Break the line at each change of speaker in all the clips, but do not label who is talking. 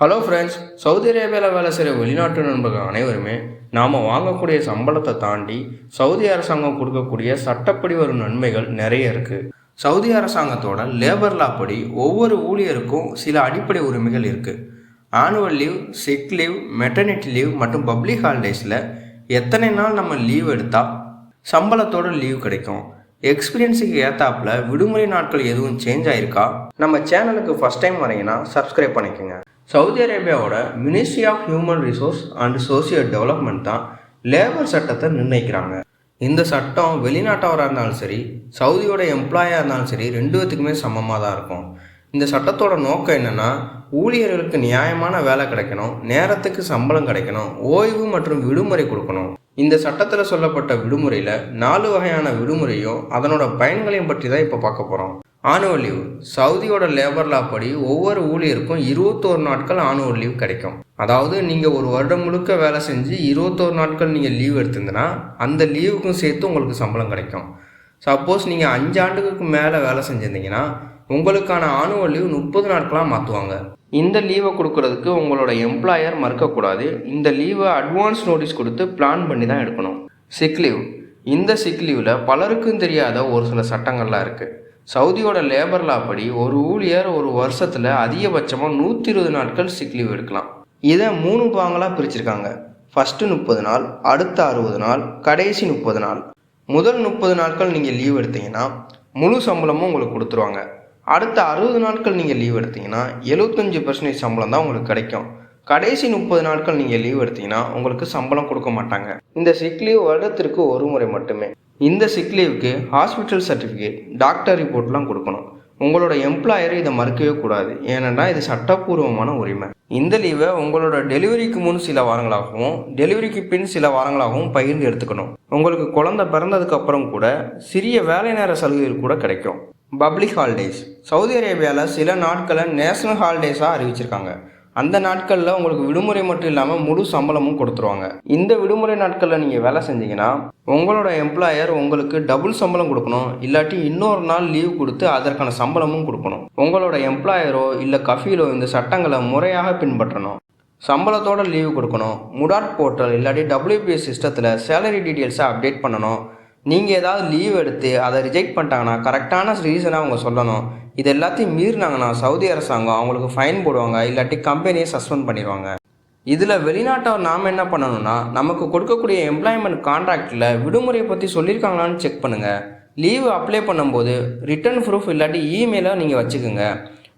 Hello friends Saudi அரேபியாவில் வேலை செய்கிற வெளிநாட்டு நண்பர்கள் அனைவருமே நாம் வாங்கக்கூடிய சம்பளத்தை தாண்டி சவுதி அரசாங்கம் கொடுக்கக்கூடிய சட்டப்படி வரும் நன்மைகள் நிறைய இருக்குது சவுதி அரசாங்கத்தோட லேபர் லா படி ஒவ்வொரு ஊழியருக்கும் சில அடிப்படை உரிமைகள் இருக்குது annual leave sick leave maternity leave மற்றும் பப்ளிக் ஹாலிடேஸில் எத்தனை நாள் நம்ம லீவ் எடுத்தால் சம்பளத்தோட லீவ் கிடைக்கும்? எக்ஸ்பீரியன்ஸுக்கு ஏத்தாப்புல விடுமுறை நாட்கள் எதுவும் சேஞ்ச் ஆயிருக்கா? நம்ம சேனலுக்கு ஃபஸ்ட் டைம் வரீங்கன்னா சப்ஸ்கிரைப் பண்ணிக்கோங்க. Saudi அரேபியாவோட ministry of human resource and social development தான் லேபர் சட்டத்தை நிர்ணயிக்கிறாங்க. இந்த சட்டம் வெளிநாட்டவராக இருந்தாலும் சரி சவுதியோட எம்ப்ளாயாக இருந்தாலும் சரி ரெண்டு பேத்துக்குமே சமமாக தான் இருக்கும். இந்த சட்டத்தோட நோக்கம் என்னென்னா ஊழியர்களுக்கு நியாயமான வேலை கிடைக்கணும் நேரத்துக்கு சம்பளம் கிடைக்கணும் ஓய்வு மற்றும் விடுமுறை கொடுக்கணும். இந்த சட்டத்தில் சொல்லப்பட்ட விடுமுறையில் நாலு வகையான விடுமுறையும் அதனோட பயன்களையும் பற்றி தான் இப்போ பார்க்க போகிறோம் ஆனுவல் லீவ் சவுதியோட லேபர் லா படி ஒவ்வொரு ஊழியருக்கும் இருபத்தோரு நாட்கள் ஆனுவல் லீவ் கிடைக்கும். அதாவது நீங்கள் ஒரு வருடம் முழுக்க வேலை செஞ்சு இருபத்தோரு நாட்கள் நீங்கள் லீவ் எடுத்திருந்தனா அந்த லீவுக்கும் சேர்த்து உங்களுக்கு சம்பளம் கிடைக்கும். சப்போஸ் நீங்கள் அஞ்சாண்டுக்கு மேலே வேலை செஞ்சுருந்தீங்கன்னா உங்களுக்கான ஆனுவல் லீவ் முப்பது நாட்களாக மாற்றுவாங்க இந்த லீவை கொடுக்கறதுக்கு உங்களோட எம்ப்ளாயர் மறுக்கக்கூடாது. இந்த லீவை அட்வான்ஸ் நோட்டீஸ் கொடுத்து பிளான் பண்ணி தான் எடுக்கணும். சிக் லீவ் இந்த சிக் லீவில் பலருக்கும் தெரியாத ஒரு சில சட்டங்கள்லாம் இருக்குது சவுதியோட லேபர் லா படி ஒரு ஊழியர் ஒரு வருஷத்தில் அதிகபட்சமாக நூற்றி இருபது நாட்கள் சிக் லீவ் எடுக்கலாம். இதை மூணு பாங்களாக பிரிச்சிருக்காங்க. ஃபஸ்ட்டு முப்பது நாள் அடுத்த அறுபது நாள் கடைசி முப்பது நாள். முதல் முப்பது நாட்கள் நீங்கள் லீவ் எடுத்தீங்கன்னா முழு சம்பளமும் உங்களுக்கு கொடுத்துருவாங்க. அடுத்த அறுபது நாட்கள் நீங்கள் லீவ் எடுத்தீங்கன்னா எழுபத்தஞ்சு பர்சன்டேஜ் சம்பளம் தான் உங்களுக்கு கிடைக்கும். கடைசி முப்பது நாட்கள் நீங்கள் லீவ் எடுத்தீங்கன்னா உங்களுக்கு சம்பளம் கொடுக்க மாட்டாங்க. இந்த சிக் லீவ் வருடத்திற்கு ஒரு முறை மட்டுமே. இந்த சிக் லீவுக்கு ஹாஸ்பிட்டல் சர்டிஃபிகேட் டாக்டர் ரிப்போர்ட்லாம் கொடுக்கணும். உங்களோட எம்ப்ளாயர் இதை மறுக்கவே கூடாது. ஏனென்றா இது சட்டப்பூர்வமான உரிமை. இந்த லீவை உங்களோட டெலிவரிக்கு முன் சில வாரங்களாகவும் டெலிவரிக்கு பின் சில வாரங்களாகவும் பகிர்ந்து எடுத்துக்கணும். உங்களுக்கு குழந்தை பிறந்ததுக்கு அப்புறம் கூட சிறிய வேலை நேர சலுகைகள் கூட கிடைக்கும். பப்ளிக் ஹாலிடேஸ் சவுதி அரேபியாவில் சில நாட்களை நேஷனல் ஹாலிடேஸாக அறிவிச்சிருக்காங்க. அந்த நாட்களில் உங்களுக்கு விடுமுறை மட்டும் இல்லாமல் முழு சம்பளமும் கொடுத்துருவாங்க. இந்த விடுமுறை நாட்களில் நீங்கள் வேலை செஞ்சீங்கன்னா உங்களோட எம்ப்ளாயர் உங்களுக்கு டபுள் சம்பளம் கொடுக்கணும். இல்லாட்டி இன்னொரு நாள் லீவ் கொடுத்து அதற்கான சம்பளமும் கொடுக்கணும். உங்களோட எம்ப்ளாயரோ இல்லை கஃபீலோ இந்த சட்டங்களை முறையாக பின்பற்றணும். சம்பளத்தோட லீவு கொடுக்கணும். முடாட் போர்ட்டல் இல்லாட்டி டபிள்யூபிஎஸ் சிஸ்டத்தில் சேலரி டீட்டெயில்ஸை அப்டேட் பண்ணணும். நீங்கள் ஏதாவது லீவ் எடுத்து அதை ரிஜெக்ட் பண்ணிட்டாங்கன்னா கரெக்டான ரீசனாக அவங்க சொல்லணும். இது எல்லாத்தையும் மீறினாங்கன்னா சவுதி அரசாங்கம் அவங்களுக்கு ஃபைன் போடுவாங்க இல்லாட்டி கம்பெனியை சஸ்பெண்ட் பண்ணிடுவாங்க. இதில் வெளிநாட்டவர் நாம் என்ன பண்ணணும்னா நமக்கு கொடுக்கக்கூடிய எம்ப்ளாய்மெண்ட் கான்ட்ராக்டில் விடுமுறையை பற்றி சொல்லியிருக்காங்களான்னு செக் பண்ணுங்கள் லீவு அப்ளை பண்ணும்போது ரிட்டர்ன் ப்ரூஃப் இல்லாட்டி இமெயிலாக நீங்கள் வச்சுக்கோங்க.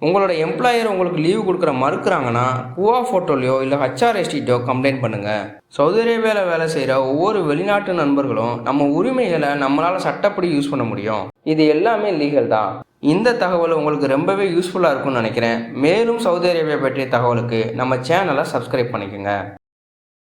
உங்களோட எம்ப்ளாயர் உங்களுக்கு லீவு கொடுக்குற மறுக்கிறாங்கன்னா குவா ஃபோட்டோலையோ இல்லை ஹச்ஆர்எஸ்டிட்டோ கம்ப்ளைண்ட் பண்ணுங்கள் சவுதி அரேபியாவில் வேலை செய்கிற ஒவ்வொரு வெளிநாட்டு நண்பர்களும் நம்ம உரிமைகளை நம்மளால் சட்டப்படி யூஸ் பண்ண முடியும். இது எல்லாமே லீகல் தான். இந்த தகவல் உங்களுக்கு ரொம்பவே யூஸ்ஃபுல்லாக இருக்கும்னு நினைக்கிறேன். மேலும் சவுதி அரேபியா பற்றிய தகவலுக்கு நம்ம சேனலை சப்ஸ்கிரைப் பண்ணிக்கோங்க.